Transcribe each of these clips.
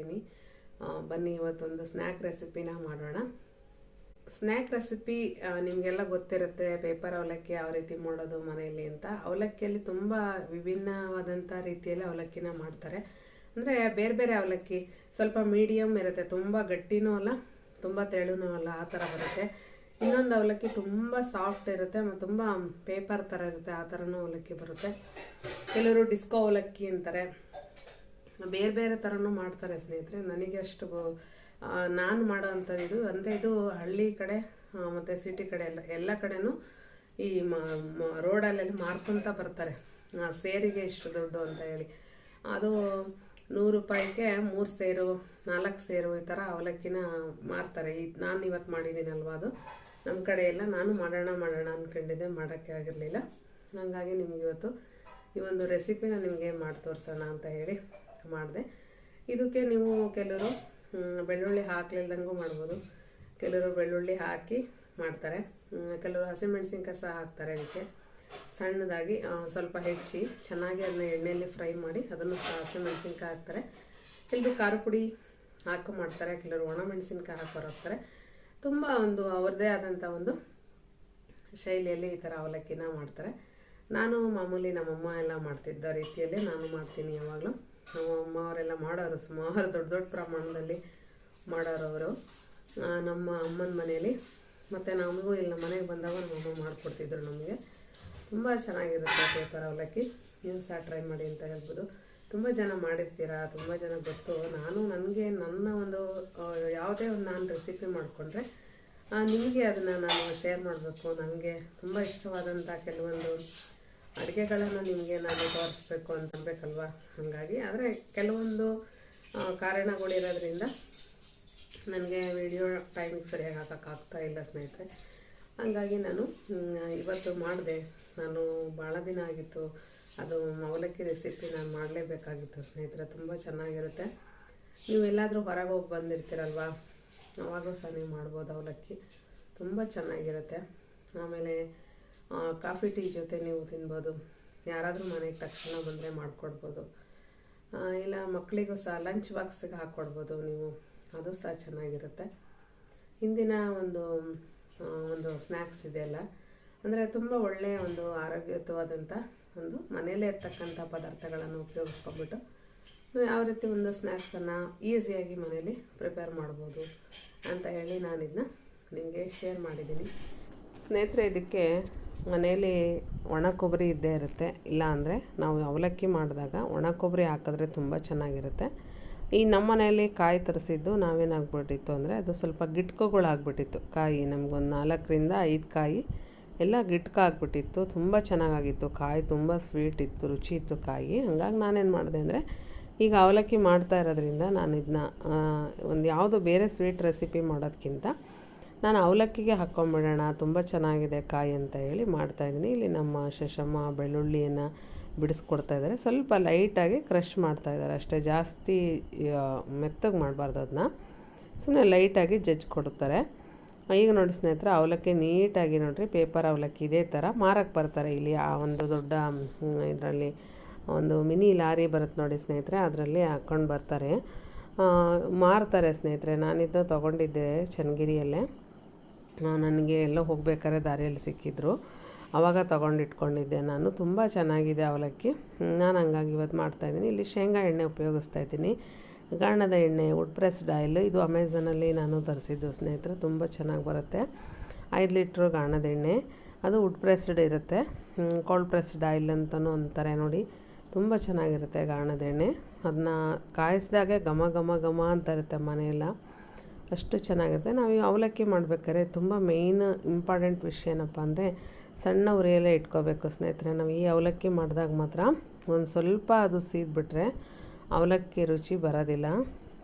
ಇದ್ದೀನಿ ಬನ್ನಿ ಇವತ್ತೊಂದು ಸ್ನ್ಯಾಕ್ ರೆಸಿಪಿನ ಮಾಡೋಣ. ಸ್ನ್ಯಾಕ್ ರೆಸಿಪಿ ನಿಮಗೆಲ್ಲ ಗೊತ್ತಿರುತ್ತೆ ಪೇಪರ್ ಅವಲಕ್ಕಿ ಯಾವ ರೀತಿ ಮಾಡೋದು ಮನೆಯಲ್ಲಿ ಅಂತ. ಅವಲಕ್ಕಿಯಲ್ಲಿ ತುಂಬ ವಿಭಿನ್ನವಾದಂಥ ರೀತಿಯಲ್ಲಿ ಅವಲಕ್ಕಿನ ಮಾಡ್ತಾರೆ. ಅಂದರೆ ಬೇರೆ ಬೇರೆ ಅವಲಕ್ಕಿ, ಸ್ವಲ್ಪ ಮೀಡಿಯಮ್ ಇರುತ್ತೆ, ತುಂಬ ಗಟ್ಟಿನೂ ಅಲ್ಲ, ತುಂಬ ತೆಳುನೂ ಅಲ್ಲ, ಆ ಥರ ಬರುತ್ತೆ. ಇನ್ನೊಂದು ಅವಲಕ್ಕಿ ತುಂಬ ಸಾಫ್ಟ್ ಇರುತ್ತೆ ಮತ್ತು ತುಂಬ ಪೇಪರ್ ಥರ ಇರುತ್ತೆ, ಆ ಥರನೂ ಅವಲಕ್ಕಿ ಬರುತ್ತೆ. ಕೆಲವರು ಡಿಸ್ಕೋ ಅವಲಕ್ಕಿ ಅಂತಾರೆ. ಬೇರೆ ಬೇರೆ ಥರನೂ ಮಾಡ್ತಾರೆ ಸ್ನೇಹಿತರೆ. ನನಗೆ ಅಷ್ಟು ನಾನು ಮಾಡೋ ಅಂಥದ್ದು ಇದು ಅಂದರೆ ಇದು ಹಳ್ಳಿ ಕಡೆ ಮತ್ತು ಸಿಟಿ ಕಡೆ ಎಲ್ಲ ಎಲ್ಲ ಕಡೆನೂ ಈ ರೋಡಲ್ಲೆಲ್ಲ ಮಾರ್ಕೊಂತ ಬರ್ತಾರೆ. ಸೇರಿಗೆ ಇಷ್ಟು ದುಡ್ಡು ಅಂತ ಹೇಳಿ. ಅದು ನೂರು ರೂಪಾಯಿಗೆ ಮೂರು ಸೇರು, ನಾಲ್ಕು ಸೇರು ಈ ಥರ ಅವಲಕ್ಕಿನ ಮಾರ್ತಾರೆ. ಈ, ನಾನು ಇವತ್ತು ಮಾಡಿದ್ದೀನಲ್ವ ಅದು? ನಮ್ಮ ಕಡೆ ಎಲ್ಲ ನಾನು ಮಾಡೋಣ ಮಾಡೋಣ ಅಂದ್ಕೊಂಡಿದ್ದೆ ಮಾಡೋಕ್ಕೆ ಆಗಿರಲಿಲ್ಲ. ಹಾಗಾಗಿ ನಿಮ್ಗೆ ಇವತ್ತು ಈ ಒಂದು ರೆಸಿಪಿನ ನಿಮಗೆ ಮಾಡಿ ತೋರಿಸೋಣ ಅಂತ ಹೇಳಿ. ಮಾಡಿದೆ. ಇದಕ್ಕೆ ನೀವು ಕೆಲವರು ಬೆಳ್ಳುಳ್ಳಿ ಹಾಕ್ಲಿಲ್ದಂಗೂ ಮಾಡ್ಬೋದು. ಕೆಲವರು ಬೆಳ್ಳುಳ್ಳಿ ಹಾಕಿ ಮಾಡ್ತಾರೆ. ಕೆಲವರು ಹಸಿಮೆಣಸಿನ್ಕಾಯಿ ಸಹ ಹಾಕ್ತಾರೆ ಇದಕ್ಕೆ. ಸಣ್ಣದಾಗಿ ಸ್ವಲ್ಪ ಹೆಚ್ಚಿ, ಚೆನ್ನಾಗಿ ಅದನ್ನ ಎಣ್ಣೆಯಲ್ಲಿ ಫ್ರೈ ಮಾಡಿ ಅದನ್ನು ಹಸಿಮೆಣಸಿನ್ಕಾಯಿ ಹಾಕ್ತಾರೆ. ಕೆಲವರು ಖಾರ ಪುಡಿ ಹಾಕಿ ಮಾಡ್ತಾರೆ. ಕೆಲವರು ಒಣಮೆಣಸಿನ್ಕಾಯಿ ಹಾಕೋರು ಹಾಕ್ತಾರೆ. ತುಂಬ ಒಂದು ಅವ್ರದ್ದೇ ಆದಂಥ ಒಂದು ಶೈಲಿಯಲ್ಲಿ ಈ ಥರ ಅವಲಕ್ಕಿನ ಮಾಡ್ತಾರೆ. ನಾನು ಮಾಮೂಲಿ ನಮ್ಮಮ್ಮ ಎಲ್ಲ ಮಾಡ್ತಿದ್ದ ರೀತಿಯಲ್ಲೇ ನಾನು ಮಾಡ್ತೀನಿ ಯಾವಾಗಲೂ. ನಮ್ಮ ಅಮ್ಮ ಅವರೆಲ್ಲ ಮಾಡೋರು, ಸುಮಾರು ದೊಡ್ಡ ದೊಡ್ಡ ಪ್ರಮಾಣದಲ್ಲಿ ಮಾಡೋರು ಅವರು. ನಮ್ಮ ಅಮ್ಮನ ಮನೆಯಲ್ಲಿ. ಮತ್ತು ನಮಗೂ ಇಲ್ಲ ಮನೆಗೆ ಬಂದಾಗ ನಮ್ಮ ಅಮ್ಮ ಮಾಡಿಕೊಡ್ತಿದ್ರು ನಮಗೆ. ತುಂಬ ಚೆನ್ನಾಗಿರುತ್ತೆ ಪೇಪರ್ ಅವಲಕ್ಕಿ. ನೀವು ಸಹ ಟ್ರೈ ಮಾಡಿ ಅಂತ ಹೇಳ್ಬೋದು. ತುಂಬ ಜನ ಮಾಡಿರ್ತೀರಾ? ತುಂಬ ಜನ ಗೊತ್ತು. ನಾನು ನನಗೆ ನನ್ನ ಒಂದು ಯಾವುದೇ ಒಂದು ನಾನು ರೆಸಿಪಿ ಮಾಡಿಕೊಂಡ್ರೆ ನಿಮಗೆ ಅದನ್ನು ನಾನು ಶೇರ್ ಮಾಡಬೇಕು. ನನಗೆ ತುಂಬ ಇಷ್ಟವಾದಂಥ ಕೆಲವೊಂದು ಅಡುಗೆಗಳನ್ನು ನಿಮಗೆ ನಾನು ತೋರಿಸ್ಬೇಕು ಅಂತಬೇಕಲ್ವ ಹಾಗಾಗಿ. ಆದರೆ ಕೆಲವೊಂದು ಕಾರಣಗಳಿರೋದ್ರಿಂದ ನನಗೆ ವಿಡಿಯೋ ಟೈಮಿಗೆ ಸರಿಯಾಗಿ ಹಾಕೋಕ್ಕಾಗ್ತಾ ಇಲ್ಲ ಸ್ನೇಹಿತರೆ. ಹಾಗಾಗಿ ನಾನು ಇವತ್ತು ಮಾಡಿದೆ. ನಾನು ಭಾಳ ದಿನ ಆಗಿತ್ತು. ಅದು ಅವಲಕ್ಕಿ ರೆಸಿಪಿ ನಾನು ಮಾಡಲೇಬೇಕಾಗಿತ್ತು ಸ್ನೇಹಿತರೆ. ತುಂಬ ಚೆನ್ನಾಗಿರುತ್ತೆ. ನೀವು ಎಲ್ಲಾದರೂ ಹೊರಗೆ ಹೋಗಿ ಬಂದಿರ್ತೀರಲ್ವಾ? ಅವಾಗೂ ಸಹ ನೀವು ಮಾಡ್ಬೋದು ಅವಲಕ್ಕಿ. ತುಂಬ ಚೆನ್ನಾಗಿರುತ್ತೆ. ಆಮೇಲೆ ಕಾಫಿ ಟೀ ಜೊತೆ ನೀವು ತಿನ್ಬೋದು. ಯಾರಾದರೂ ಮನೆಗೆ ತಕ್ಷಣ ಬಂದರೆ ಮಾಡಿಕೊಡ್ಬೋದು. ಇಲ್ಲ ಮಕ್ಕಳಿಗೂ ಸಹ ಲಂಚ್ ಬಾಕ್ಸಿಗೆ ಹಾಕ್ಕೊಡ್ಬೋದು ನೀವು. ಅದು ಸಹ ಚೆನ್ನಾಗಿರುತ್ತೆ. ಇಂದಿನ ಒಂದು ಒಂದು ಸ್ನ್ಯಾಕ್ಸ್ ಇದೆಯಲ್ಲ, ಅಂದರೆ ತುಂಬ ಒಳ್ಳೆಯ ಒಂದು ಆರೋಗ್ಯಯುತವಾದಂಥ ಒಂದು ಮನೆಯಲ್ಲೇ ಇರ್ತಕ್ಕಂಥ ಪದಾರ್ಥಗಳನ್ನು ಉಪಯೋಗಿಸ್ಕೊಂಬಿಟ್ಟು ನೀವು ಯಾವ ರೀತಿ ಒಂದು ಸ್ನ್ಯಾಕ್ಸನ್ನು ಈಸಿಯಾಗಿ ಮನೇಲಿ ಪ್ರಿಪೇರ್ ಮಾಡ್ಬೋದು ಅಂತ ಹೇಳಿ ನಾನು ಇದನ್ನ ನಿಮಗೆ ಶೇರ್ ಮಾಡಿದ್ದೀನಿ. ಸ್ನೇಹಿತರೆ, ಇದಕ್ಕೆ ಮನೆಯಲ್ಲಿ ಒಣ ಕೊಬ್ಬರಿ ಇದ್ದೇ ಇರುತ್ತೆ. ಇಲ್ಲ ಅಂದರೆ ನಾವು ಅವಲಕ್ಕಿ ಮಾಡಿದಾಗ ಒಣ ಕೊಬ್ಬರಿ ಹಾಕಿದ್ರೆ ತುಂಬ ಚೆನ್ನಾಗಿರುತ್ತೆ. ಈ ನಮ್ಮ ಮನೆಯಲ್ಲಿ ಕಾಯಿ ತರಿಸಿದ್ದು ನಾವೇನಾಗ್ಬಿಟ್ಟಿತ್ತು ಅಂದರೆ ಅದು ಸ್ವಲ್ಪ ಗಿಟ್ಕುಗಳಾಗ್ಬಿಟ್ಟಿತ್ತು ಕಾಯಿ ನಮಗೊಂದು ನಾಲ್ಕರಿಂದ ಐದು ಕಾಯಿ ಎಲ್ಲ ಗಿಟ್ಕ ಆಗ್ಬಿಟ್ಟಿತ್ತು. ತುಂಬ ಚೆನ್ನಾಗಾಗಿತ್ತು. ಕಾಯಿ ತುಂಬ ಸ್ವೀಟ್ ಇತ್ತು, ರುಚಿ ಇತ್ತು ಕಾಯಿ. ಹಂಗಾಗಿ ನಾನೇನು ಮಾಡಿದೆ ಅಂದರೆ ಈಗ ಅವಲಕ್ಕಿ ಮಾಡ್ತಾ ಇರೋದ್ರಿಂದ ನಾನು ಇದನ್ನ ಒಂದು ಯಾವುದೋ ಬೇರೆ ಸ್ವೀಟ್ ರೆಸಿಪಿ ಮಾಡೋದಕ್ಕಿಂತ ನಾನು ಅವಲಕ್ಕಿಗೆ ಹಾಕ್ಕೊಂಬಿಡೋಣ. ತುಂಬ ಚೆನ್ನಾಗಿದೆ ಕಾಯಿ ಅಂತ ಹೇಳಿ ಮಾಡ್ತಾಯಿದ್ದೀನಿ ಇಲ್ಲಿ ನಮ್ಮ ಶಶಮ್ಮ ಬೆಳ್ಳುಳ್ಳಿಯನ್ನು ಬಿಡಿಸ್ಕೊಡ್ತಾ ಇದ್ದಾರೆ. ಸ್ವಲ್ಪ ಲೈಟಾಗಿ ಕ್ರಷ್ ಮಾಡ್ತಾ ಇದ್ದಾರೆ. ಅಷ್ಟೇ ಜಾಸ್ತಿ ಮೆತ್ತಗೆ ಮಾಡಬಾರ್ದು ಅದನ್ನ ಸುಮ್ಮನೆ ಲೈಟಾಗಿ ಜಜ್ಜಿ ಕೊಡ್ತಾರೆ ಈಗ ನೋಡಿ ಸ್ನೇಹಿತರೆ, ಅವಲಕ್ಕಿ ನೀಟಾಗಿ ನೋಡಿರಿ ಪೇಪರ್ ಅವಲಕ್ಕಿ ಇದೇ ಥರ ಮಾರಕ್ಕೆ ಬರ್ತಾರೆ ಇಲ್ಲಿ ಆ ಒಂದು ದೊಡ್ಡ ಇದರಲ್ಲಿ ಒಂದು ಮಿನಿ ಲಾರಿ ಬರುತ್ತೆ ನೋಡಿ ಸ್ನೇಹಿತರೆ, ಅದರಲ್ಲಿ ಹಾಕ್ಕೊಂಡು ಬರ್ತಾರೆ. ಮಾರ್ತಾರೆ ಸ್ನೇಹಿತರೆ. ನಾನಿದ್ದು ತೊಗೊಂಡಿದ್ದೆ ಚನ್ನಗಿರಿಯಲ್ಲೇ. ನನಗೆ ಎಲ್ಲೋ ಹೋಗಬೇಕಾದ್ರೆ ದಾರಿಯಲ್ಲಿ ಸಿಕ್ಕಿದ್ರು. ಆವಾಗ ತೊಗೊಂಡು ಇಟ್ಕೊಂಡಿದ್ದೆ ನಾನು. ತುಂಬ ಚೆನ್ನಾಗಿದೆ ಅವಲಕ್ಕಿ. ನಾನು ಹಂಗಾಗಿ ಇವತ್ತು ಮಾಡ್ತಾಯಿದ್ದೀನಿ ಇಲ್ಲಿ ಶೇಂಗಾ ಎಣ್ಣೆ ಉಪಯೋಗಿಸ್ತಾ ಇದ್ದೀನಿ. ಗಾಣದ ಎಣ್ಣೆ ವುಡ್ ಪ್ರೆಸ್ಡ್ ಆಯಿಲ್ ಇದು ಅಮೆಝಾನಲ್ಲಿ ನಾನು ತರಿಸಿದ್ದು ಸ್ನೇಹಿತರೆ. ತುಂಬ ಚೆನ್ನಾಗಿ ಬರುತ್ತೆ. ಐದು ಲೀಟ್ರ್ ಗಾಣದ ಎಣ್ಣೆ. ಅದು ವುಡ್ ಪ್ರೆಸ್ಡ್ ಇರುತ್ತೆ ಕೋಲ್ಡ್ ಪ್ರೆಸ್ಡ್ ಆಯಿಲ್ ಅಂತಲೂ ಅಂತಾರೆ ನೋಡಿ. ತುಂಬ ಚೆನ್ನಾಗಿರುತ್ತೆ ಗಾಣದ ಎಣ್ಣೆ. ಅದನ್ನ ಕಾಯಿಸಿದಾಗೆ ಘಮ ಘಮ ಘಮ ಅಂತ ಇರುತ್ತೆ ಮನೆಯೆಲ್ಲ. ಅಷ್ಟು ಚೆನ್ನಾಗಿರುತ್ತೆ. ನಾವು ಈ ಅವಲಕ್ಕಿ ಮಾಡಬೇಕಾದ್ರೆ ತುಂಬ ಮೇಯ್ನ್ ಇಂಪಾರ್ಟೆಂಟ್ ವಿಷಯ ಏನಪ್ಪ ಅಂದರೆ ಸಣ್ಣ ಉರಿಯಲ್ಲೇ ಇಟ್ಕೋಬೇಕು ಸ್ನೇಹಿತರೆ. ನಾವು ಈ ಅವಲಕ್ಕಿ ಮಾಡಿದಾಗ ಮಾತ್ರ ಒಂದು ಸ್ವಲ್ಪ ಅದು ಸೀದ್ಬಿಟ್ರೆ ಅವಲಕ್ಕಿ ರುಚಿ ಬರೋದಿಲ್ಲ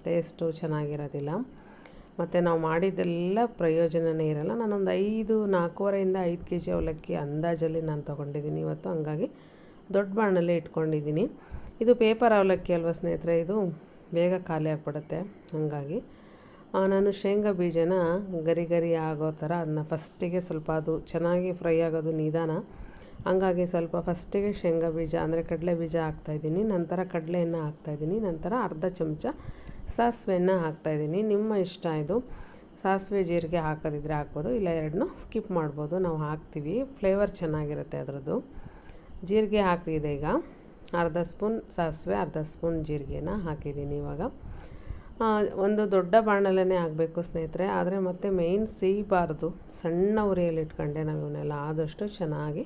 ಟೇಸ್ಟು ಚೆನ್ನಾಗಿರೋದಿಲ್ಲ. ಮತ್ತು ನಾವು ಮಾಡಿದ್ದೆಲ್ಲ ಪ್ರಯೋಜನವೇ ಇರಲ್ಲ. ನಾನೊಂದು ಐದು, ನಾಲ್ಕೂವರೆಯಿಂದ ಐದು ಕೆ ಜಿ ಅವಲಕ್ಕಿ ಅಂದಾಜಲ್ಲಿ ನಾನು ತೊಗೊಂಡಿದ್ದೀನಿ. ಇವತ್ತು ಹಂಗಾಗಿ ದೊಡ್ಡ ಬಾಣಲ್ಲೇ ಇಟ್ಕೊಂಡಿದ್ದೀನಿ. ಇದು ಪೇಪರ್ ಅವಲಕ್ಕಿ ಅಲ್ವಾ ಸ್ನೇಹಿತರೆ? ಇದು ಬೇಗ ಖಾಲಿ ಆಗಿಬಿಡುತ್ತೆ. ಹಾಗಾಗಿ ನಾನು ಶೇಂಗಾ ಬೀಜನ ಗರಿ ಗರಿ ಆಗೋ ಥರ ಅದನ್ನ ಫಸ್ಟಿಗೆ ಸ್ವಲ್ಪ ಅದು ಚೆನ್ನಾಗಿ ಫ್ರೈ ಆಗೋದು ನಿಧಾನ. ಹಂಗಾಗಿ ಸ್ವಲ್ಪ ಫಸ್ಟಿಗೆ ಶೇಂಗಾ ಬೀಜ, ಅಂದರೆ ಕಡಲೆ ಬೀಜ ಹಾಕ್ತಾಯಿದ್ದೀನಿ ನಂತರ ಕಡಲೆಯನ್ನು ಹಾಕ್ತಾಯಿದ್ದೀನಿ ನಂತರ ಅರ್ಧ ಚಮಚ ಸಾಸಿವೆಯನ್ನು ಹಾಕ್ತಾಯಿದ್ದೀನಿ ನಿಮ್ಮ ಇಷ್ಟ ಇದು. ಸಾಸಿವೆ ಜೀರಿಗೆ ಹಾಕೋದಿದ್ರೆ ಹಾಕ್ಬೋದು, ಇಲ್ಲ ಎರಡನ್ನೂ ಸ್ಕಿಪ್ ಮಾಡ್ಬೋದು. ನಾವು ಹಾಕ್ತೀವಿ. ಫ್ಲೇವರ್ ಚೆನ್ನಾಗಿರುತ್ತೆ ಅದರದ್ದು. ಜೀರಿಗೆ ಹಾಕಿದೆ ಈಗ. ಅರ್ಧ ಸ್ಪೂನ್ ಸಾಸಿವೆ, ಅರ್ಧ ಸ್ಪೂನ್ ಜೀರಿಗೆನ ಹಾಕಿದ್ದೀನಿ ಇವಾಗ. ಒಂದು ದೊಡ್ಡ ಬಾಣಲೆನೇ ಆಗಬೇಕು ಸ್ನೇಹಿತರೆ, ಆದರೆ ಮತ್ತೆ ಮೇಯ್ನ್ ಸಿಹಿಬಾರ್ದು ಸಣ್ಣ ಉರಿಯಲ್ಲಿ ಇಟ್ಕೊಂಡೆ ನಾವು ಇವನ್ನೆಲ್ಲ, ಆದಷ್ಟು ಚೆನ್ನಾಗಿ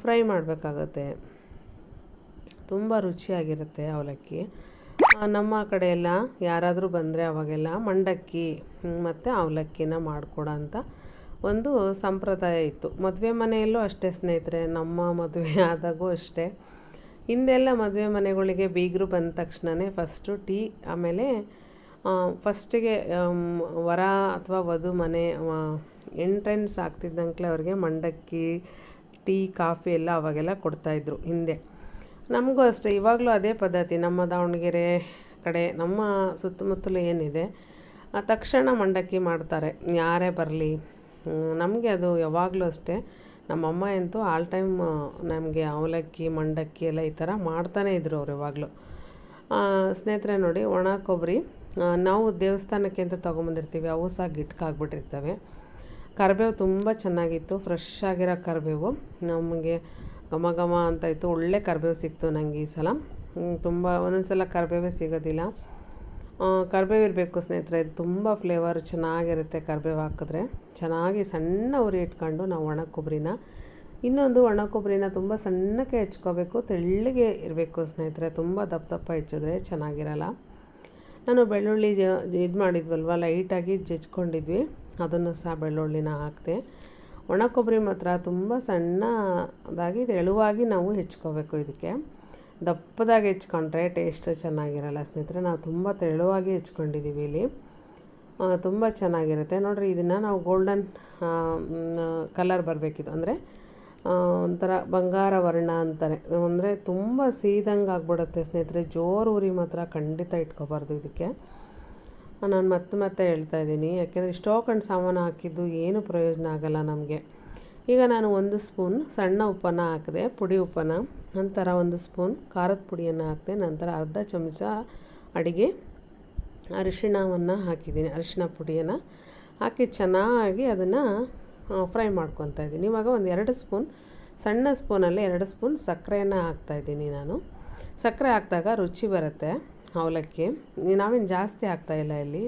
ಫ್ರೈ ಮಾಡಬೇಕಾಗತ್ತೆ. ತುಂಬ ರುಚಿಯಾಗಿರುತ್ತೆ ಅವಲಕ್ಕಿ. ನಮ್ಮ ಕಡೆ ಯಾರಾದರೂ ಬಂದರೆ ಅವಾಗೆಲ್ಲ ಮಂಡಕ್ಕಿ ಮತ್ತು ಅವಲಕ್ಕಿನ ಮಾಡಿಕೊಡೋ ಅಂತ ಒಂದು ಸಂಪ್ರದಾಯ ಇತ್ತು. ಮದುವೆ ಮನೆಯಲ್ಲೂ ಅಷ್ಟೇ ಸ್ನೇಹಿತರೆ, ನಮ್ಮ ಮದುವೆ ಆದಾಗೂ ಅಷ್ಟೇ. ಹಿಂದೆಲ್ಲ ಮದುವೆ ಮನೆಗಳಿಗೆ ಬೀಗರು ಬಂದ ತಕ್ಷಣವೇ ಫಸ್ಟು ಟೀ, ಆಮೇಲೆ ಫಸ್ಟಿಗೆ ವರ ಅಥವಾ ವಧು ಮನೆ ಎಂಟ್ರೆನ್ಸ್ ಆಗ್ತಿದ್ದಂಕ್ಲೆ ಅವ್ರಿಗೆ ಮಂಡಕ್ಕಿ, ಟೀ, ಕಾಫಿ ಎಲ್ಲ ಅವಾಗೆಲ್ಲ ಕೊಡ್ತಾಯಿದ್ರು ಹಿಂದೆ. ನಮಗೂ ಅಷ್ಟೇ, ಇವಾಗಲೂ ಅದೇ ಪದ್ಧತಿ, ನಮ್ಮ ದಾವಣಗೆರೆ ಕಡೆ, ನಮ್ಮ ಸುತ್ತಮುತ್ತಲು ಏನಿದೆ ತಕ್ಷಣ ಮಂಡಕ್ಕಿ ಮಾಡ್ತಾರೆ, ಯಾರೇ ಬರಲಿ. ನಮಗೆ ಅದು ಯಾವಾಗಲೂ ಅಷ್ಟೇ. ನಮ್ಮಮ್ಮ ಅಂತೂ ಆಲ್ ಟೈಮ್ ನಮಗೆ ಅವಲಕ್ಕಿ, ಮಂಡಕ್ಕಿ ಎಲ್ಲ ಈ ಥರ ಮಾಡ್ತಾನೇ ಇದ್ರು ಅವ್ರು ಯಾವಾಗಲೂ ಸ್ನೇಹಿತರೆ ನೋಡಿ, ಒಣ ಕೊಬ್ಬರಿ ನಾವು ದೇವಸ್ಥಾನಕ್ಕೆ ಅಂತ ತೊಗೊಂಬಂದಿರ್ತೀವಿ, ಅವು ಸಹ ಗಿಟ್ಕಾಗ್ಬಿಟ್ಟಿರ್ತವೆ ಕರಿಬೇವು ತುಂಬ ಚೆನ್ನಾಗಿತ್ತು ಫ್ರೆಶ್ ಆಗಿರೋ ಕರಿಬೇವು. ನಮಗೆ ಘಮ ಘಮ ಅಂತ ಇತ್ತು, ಒಳ್ಳೆ ಕರಿಬೇವು ಸಿಕ್ತು ನನಗೆ ಈ ಸಲ. ತುಂಬ ಒಂದೊಂದು ಸಲ ಕರಿಬೇವೇ ಸಿಗೋದಿಲ್ಲ. ಆ, ಕರಿಬೇವು ಇರಬೇಕು ಸ್ನೇಹಿತರೆ ಇದು ತುಂಬ ಫ್ಲೇವರ್ ಚೆನ್ನಾಗಿರುತ್ತೆ ಕರ್ಬೇವು ಹಾಕಿದ್ರೆ. ಚೆನ್ನಾಗಿ ಸಣ್ಣ ಉರಿ ಇಟ್ಕೊಂಡು ನಾವು ಒಣ ಕೊಬ್ಬರಿನ ಇನ್ನೊಂದು ಒಣ ಕೊಬ್ಬರಿನ ತುಂಬ ಸಣ್ಣಕ್ಕೆ ಹೆಚ್ಕೋಬೇಕು ತೆಳ್ಳಗೆ ಇರಬೇಕು ಸ್ನೇಹಿತರೆ. ತುಂಬ ದಪ್ಪ ದಪ್ಪ ಹೆಚ್ಚಿದ್ರೆ ಚೆನ್ನಾಗಿರಲ್ಲ. ನಾನು ಬೆಳ್ಳುಳ್ಳಿ ಜ ಇದು ಮಾಡಿದ್ವಲ್ವ ಲೈಟಾಗಿ ಜಜ್ಕೊಂಡಿದ್ವಿ. ಅದನ್ನು ಸಹ ಬೆಳ್ಳುಳ್ಳಿನ ಹಾಕಿದೆ. ಒಣ ಕೊಬ್ಬರಿ ಮಾತ್ರ ತುಂಬ ಸಣ್ಣದಾಗಿ ತೆಳುವಾಗಿ ನಾವು ಹೆಚ್ಕೋಬೇಕು ಇದಕ್ಕೆ. ದಪ್ಪದಾಗಿ ಹೆಚ್ಕೊಂಡ್ರೆ ಟೇಸ್ಟ್ ಚೆನ್ನಾಗಿರಲ್ಲ ಸ್ನೇಹಿತರೆ. ನಾವು ತುಂಬ ತೆಳುವಾಗಿ ಹೆಚ್ಕೊಂಡಿದ್ದೀವಿ ಇಲ್ಲಿ. ತುಂಬ ಚೆನ್ನಾಗಿರುತ್ತೆ. ನೋಡಿರಿ, ಇದನ್ನು ನಾವು ಗೋಲ್ಡನ್ ಕಲರ್ ಬರಬೇಕಿತ್ತು. ಅಂದರೆ ಒಂಥರ ಬಂಗಾರ ವರ್ಣ ಅಂತಾರೆ. ಅಂದರೆ ತುಂಬ ಸೀದಂಗೆ ಆಗ್ಬಿಡುತ್ತೆ ಸ್ನೇಹಿತರೆ. ಜೋರು ಉರಿ ಮಾತ್ರ ಖಂಡಿತ ಇಟ್ಕೋಬಾರ್ದು ಇದಕ್ಕೆ. ನಾನು ಮತ್ತೆ ಮತ್ತೆ ಹೇಳ್ತಾ ಇದ್ದೀನಿ. ಯಾಕೆಂದರೆ, ಸ್ಟೋಕ್ ಆ್ಯಂಡ್ ಸಾಮಾನು ಹಾಕಿದ್ದು ಏನು ಪ್ರಯೋಜನ ಆಗಲ್ಲ ನಮಗೆ. ಈಗ ನಾನು ಒಂದು ಸ್ಪೂನ್ ಸಣ್ಣ ಉಪ್ಪನ್ನು ಹಾಕಿದೆ, ಪುಡಿ ಉಪ್ಪನ್ನು. ನಂತರ ಒಂದು ಸ್ಪೂನ್ ಖಾರದ ಪುಡಿಯನ್ನು ಹಾಕಿದೆ, ನಂತರ ಅರ್ಧ ಚಮಚ ಅಡಿಗೆ ಅರಿಶಿಣವನ್ನು ಹಾಕಿದ್ದೀನಿ, ಅರಿಶಿಣ ಪುಡಿಯನ್ನು. ಹಾಕಿ ಚೆನ್ನಾಗಿ ಅದನ್ನು ಫ್ರೈ ಮಾಡ್ಕೊತಾ ಇದ್ದೀನಿ. ಇವಾಗ ಒಂದು ಎರಡು ಸ್ಪೂನ್, ಸಣ್ಣ ಸ್ಪೂನಲ್ಲಿ ಎರಡು ಸ್ಪೂನ್ ಸಕ್ಕರೆಯನ್ನು ಹಾಕ್ತಾಯಿದ್ದೀನಿ ನಾನು. ಸಕ್ಕರೆ ಹಾಕಿದಾಗ ರುಚಿ ಬರುತ್ತೆ, ಅವಲಕ್ಕಿ. ನಾವೇನು ಜಾಸ್ತಿ ಹಾಕ್ತಾಯಿಲ್ಲ ಇಲ್ಲಿ.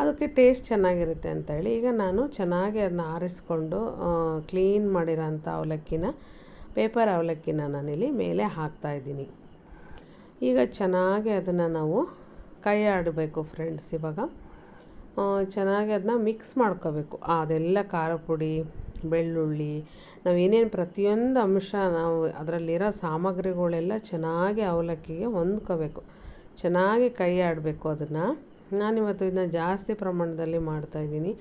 ಅದಕ್ಕೆ ಟೇಸ್ಟ್ ಚೆನ್ನಾಗಿರುತ್ತೆ ಅಂತೇಳಿ ಈಗ ನಾನು ಚೆನ್ನಾಗಿ ಅದನ್ನ ಆರಿಸ್ಕೊಂಡು ಕ್ಲೀನ್ ಮಾಡಿರೋಂಥ ಅವಲಕ್ಕಿನ ಪೇಪರ್ ಅವಲಕ್ಕಿನ ನಾನಿಲ್ಲಿ ಮೇಲೆ ಹಾಕ್ತಾಯಿದ್ದೀನಿ ಈಗ ಚೆನ್ನಾಗಿ ಅದನ್ನು ನಾವು ಕೈ ಆಡಬೇಕು ಫ್ರೆಂಡ್ಸ್ ಇವಾಗ. ಚೆನ್ನಾಗಿ ಅದನ್ನ ಮಿಕ್ಸ್ ಮಾಡ್ಕೋಬೇಕು. ಅದೆಲ್ಲ ಖಾರ ಪುಡಿ, ಬೆಳ್ಳುಳ್ಳಿ, ನಾವು ಏನೇನು ಪ್ರತಿಯೊಂದು ಅಂಶ ನಾವು ಅದರಲ್ಲಿರೋ ಸಾಮಗ್ರಿಗಳೆಲ್ಲ ಚೆನ್ನಾಗಿ ಅವಲಕ್ಕಿಗೆ ಹೊಂದ್ಕೋಬೇಕು. ಚೆನ್ನಾಗಿ ಕೈ ಆಡಬೇಕು ಅದನ್ನು. ನಾನಿವತ್ತು ಇದನ್ನ ಜಾಸ್ತಿ ಪ್ರಮಾಣದಲ್ಲಿ ಮಾಡ್ತಾಯಿದ್ದೀನಿ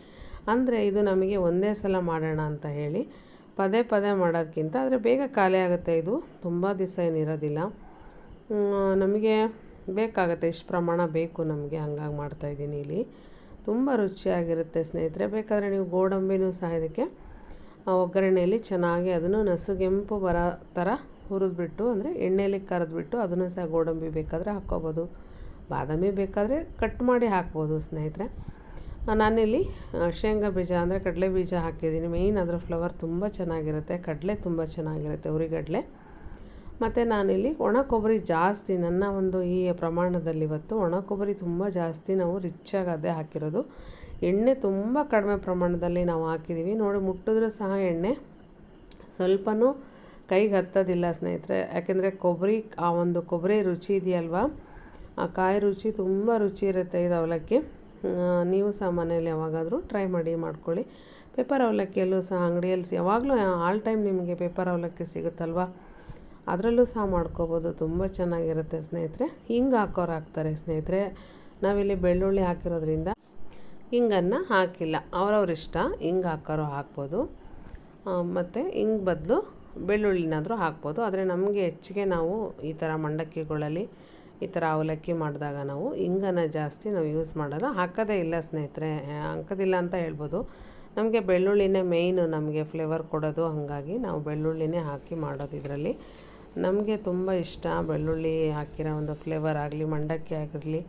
ಅಂದರೆ ಇದು ನಮಗೆ ಒಂದೇ ಸಲ ಮಾಡೋಣ ಅಂತ ಹೇಳಿ ಪದೇ ಪದೇ ಮಾಡೋದಕ್ಕಿಂತ ಆದರೆ ಬೇಗ ಖಾಲಿ ಆಗುತ್ತೆ ಇದು. ತುಂಬ ದಿವಸ ಏನಿರೋದಿಲ್ಲ ನಮಗೆ ಬೇಕಾಗುತ್ತೆ, ಇಷ್ಟು ಪ್ರಮಾಣ ಬೇಕು ನಮಗೆ ಹಂಗಾಗಿ ಮಾಡ್ತಾಯಿದ್ದೀನಿ ಇಲ್ಲಿ. ತುಂಬ ರುಚಿಯಾಗಿರುತ್ತೆ ಸ್ನೇಹಿತರೆ. ಬೇಕಾದರೆ ನೀವು ಗೋಡಂಬಿನೂ ಸಹ ಇದಕ್ಕೆ ಒಗ್ಗರಣೆಯಲ್ಲಿ ಚೆನ್ನಾಗಿ ಅದನ್ನು ನಸುಗೆಂಪು ಬರೋ ಥರ ಹುರಿದ್ಬಿಟ್ಟು, ಅಂದರೆ ಎಣ್ಣೆಯಲ್ಲಿ ಕರೆದ್ಬಿಟ್ಟು ಅದನ್ನು ಸಹ ಗೋಡಂಬಿ ಬೇಕಾದರೆ ಹಾಕ್ಕೋಬೋದು. ಬಾದಾಮಿ ಬೇಕಾದರೆ ಕಟ್ ಮಾಡಿ ಹಾಕ್ಬೋದು ಸ್ನೇಹಿತರೆ. ನಾನಿಲ್ಲಿ ಶೇಂಗಾ ಬೀಜ ಅಂದರೆ ಕಡಲೆ ಬೀಜ ಹಾಕಿದ್ದೀನಿ. ಮೇಯ್ನ್ ಅದರ ಫ್ಲವರ್ ತುಂಬ ಚೆನ್ನಾಗಿರುತ್ತೆ. ಕಡಲೆ ತುಂಬ ಚೆನ್ನಾಗಿರುತ್ತೆ ಉರಿಗಡಲೆ. ಮತ್ತು ನಾನಿಲ್ಲಿ ಒಣ ಕೊಬ್ಬರಿ ಜಾಸ್ತಿ, ನನ್ನ ಒಂದು ಈ ಪ್ರಮಾಣದಲ್ಲಿ ಇವತ್ತು ಒಣ ಕೊಬ್ಬರಿ ತುಂಬ ಜಾಸ್ತಿ ನಾವು ರಿಚ್ಚಾಗಿ ಅದೇ ಹಾಕಿರೋದು. ಎಣ್ಣೆ ತುಂಬ ಕಡಿಮೆ ಪ್ರಮಾಣದಲ್ಲಿ ನಾವು ಹಾಕಿದ್ದೀವಿ ನೋಡಿ, ಮುಟ್ಟಿದ್ರೂ ಸಹ ಎಣ್ಣೆ ಸ್ವಲ್ಪನೂ ಕೈಗೆ ಹತ್ತೋದಿಲ್ಲ ಸ್ನೇಹಿತರೆ. ಯಾಕೆಂದರೆ ಕೊಬ್ಬರಿ, ಆ ಒಂದು ಕೊಬ್ಬರಿ ರುಚಿ ಇದೆಯಲ್ವಾ? ಆ ಕಾಯಿ ರುಚಿ ತುಂಬ ರುಚಿ ಇರುತ್ತೆ ಇದು ಅವಲಕ್ಕಿ. ನೀವು ಸಹ ಮನೇಲಿ ಯಾವಾಗಾದರೂ ಟ್ರೈ ಮಾಡಿ ಮಾಡ್ಕೊಳ್ಳಿ. ಪೇಪರ್ ಅವಲಕ್ಕಿಯಲ್ಲೂ ಸಹ ಅಂಗಡಿಯಲ್ಲಿ ಯಾವಾಗಲೂ ಆಲ್ ಟೈಮ್ ನಿಮಗೆ ಪೇಪರ್ ಅವಲಕ್ಕಿ ಸಿಗುತ್ತಲ್ವಾ? ಅದರಲ್ಲೂ ಸಹ ಮಾಡ್ಕೋಬೋದು, ತುಂಬ ಚೆನ್ನಾಗಿರುತ್ತೆ ಸ್ನೇಹಿತರೆ. ಹಿಂಗೆ ಹಾಕೋರು ಹಾಕ್ತಾರೆ ಸ್ನೇಹಿತರೆ. ನಾವಿಲ್ಲಿ ಬೆಳ್ಳುಳ್ಳಿ ಹಾಕಿರೋದ್ರಿಂದ ಹಿಂಗನ್ನು ಹಾಕಿಲ್ಲ, ಅವ್ರವ್ರ ಇಷ್ಟ. ಹಿಂಗೆ ಹಾಕೋರು ಹಾಕ್ಬೋದು. ಮತ್ತು ಹಿಂಗೆ ಬದಲು ಬೆಳ್ಳುಳ್ಳಿನಾದರೂ ಹಾಕ್ಬೋದು. ಆದರೆ ನಮಗೆ ಹೆಚ್ಚಿಗೆ ನಾವು ಈ ಥರ ಮಂಡಕ್ಕಿಗಳಲ್ಲಿ ಈ ಥರ ಅವಲಕ್ಕಿ ಮಾಡಿದಾಗ ನಾವು ಇಂಗನ್ನು ಜಾಸ್ತಿ ನಾವು ಯೂಸ್ ಮಾಡೋಲ್ಲ ಹಾಕೋದೇ ಇಲ್ಲ ಸ್ನೇಹಿತರೆ ಹಾಕೋದಿಲ್ಲ ಅಂತ ಹೇಳ್ಬೋದು. ನಮಗೆ ಬೆಳ್ಳುಳ್ಳಿನೇ ಮೇಯ್ನು ನಮಗೆ ಫ್ಲೇವರ್ ಕೊಡೋದು. ಹಾಗಾಗಿ ನಾವು ಬೆಳ್ಳುಳ್ಳಿನೇ ಹಾಕಿ ಮಾಡೋದು ಇದರಲ್ಲಿ. ನಮಗೆ ತುಂಬ ಇಷ್ಟ ಬೆಳ್ಳುಳ್ಳಿ ಹಾಕಿರೋ ಒಂದು ಫ್ಲೇವರ್ ಆಗಲಿ, ಮಂಡಕ್ಕಿ ಆಗಿರಲಿ.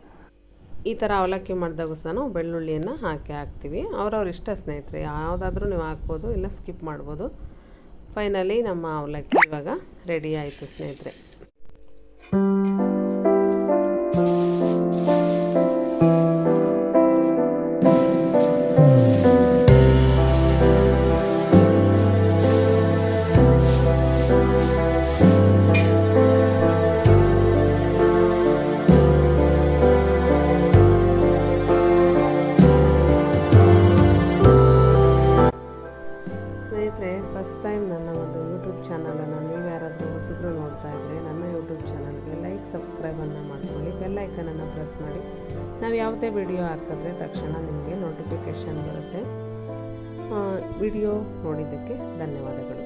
ಈ ಥರ ಅವಲಕ್ಕಿ ಮಾಡಿದಾಗೂ ಸಹ ನಾವು ಬೆಳ್ಳುಳ್ಳಿಯನ್ನು ಹಾಕಿ ಹಾಕ್ತೀವಿ. ಅವ್ರವ್ರ ಇಷ್ಟ ಸ್ನೇಹಿತರೆ, ಯಾವುದಾದ್ರೂ ನೀವು ಹಾಕ್ಬೋದು ಇಲ್ಲ ಸ್ಕಿಪ್ ಮಾಡ್ಬೋದು. ಫೈನಲಿ ನಮ್ಮ ಅವಲಕ್ಕಿ ಇವಾಗ ರೆಡಿ ಆಯಿತು ಸ್ನೇಹಿತರೆ. ಟೈಮ್ ನನ್ನ ಒಂದು ಯೂಟ್ಯೂಬ್ ಚಾನಲನ್ನು ನೀವು ಯಾರಾದರೂ ಹೊಸಬ್ರು ನೋಡ್ತಾ ಇದ್ದರೆ ನನ್ನ ಯೂಟ್ಯೂಬ್ ಚಾನಲ್ಗೆ ಲೈಕ್ ಸಬ್ಸ್ಕ್ರೈಬನ್ನು ಮಾಡ್ಕೊಳ್ಳಿ. ಬೆಲ್ ಐಕನನ್ನು ಪ್ರೆಸ್ ಮಾಡಿ. ನಾವು ಯಾವುದೇ ವಿಡಿಯೋ ಹಾಕಿದ್ರೆ ತಕ್ಷಣ ನಿಮಗೆ ನೋಟಿಫಿಕೇಷನ್ ಬರುತ್ತೆ. ವಿಡಿಯೋ ನೋಡಿದ್ದಕ್ಕೆ ಧನ್ಯವಾದಗಳು.